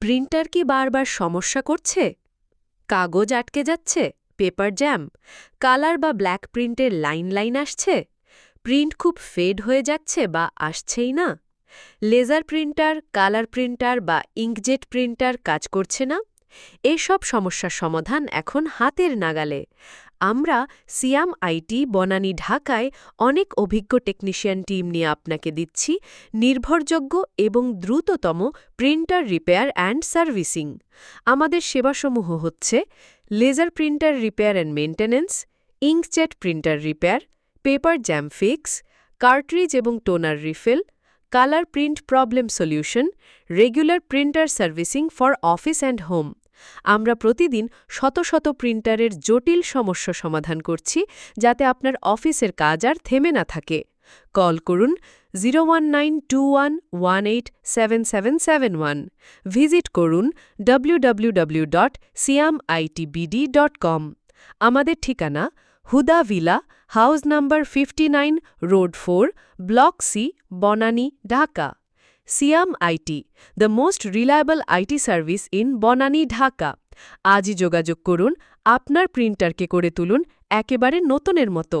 Printer কি বারবার সমস্যা করছে? কাগজ আটকে যাচ্ছে, পেপার জ্যাম, কালার বা ব্ল্যাক প্রিন্টের লাইন লাইন আসছে, প্রিন্ট খুব ফেড হয়ে যাচ্ছে বা আসছেই না। লেজার প্রিন্টার, কালার প্রিন্টার বা ইঙ্কজেট প্রিন্টার কাজ করছে না? এসব সমস্যার সমাধান এখন হাতের নাগালে। আমরা সিয়াম আইটি বনানী ঢাকায় অনেক অভিজ্ঞ টেকনিশিয়ান টিম নিয়ে আপনাকে দিচ্ছি নির্ভরযোগ্য এবং দ্রুততম প্রিন্টার রিপেয়ার অ্যান্ড সার্ভিসিং। আমাদের সেবাসমূহ হচ্ছে laser printer repair and maintenance inkjet printer repair, paper jam fix, cartridge এবং toner refill, colour print problem solution, regular printer servicing for office and home. আমরা প্রতিদিন শত শত প্রিন্টারের জটিল সমস্যা সমাধান করছি যাতে আপনার অফিসের কাজ আর থেমে না থাকে। কল করুন জিরো ভিজিট করুন কম আমাদের ঠিকানা Huda villa, house number fifty road four, block C, Banani, Dhaka. Siam IT the most reliable IT service in Banani, Dhaka. আজই যোগাযোগ করুন, আপনার প্রিন্টারকে করে তুলুন, একেবারে নতুনের মতো।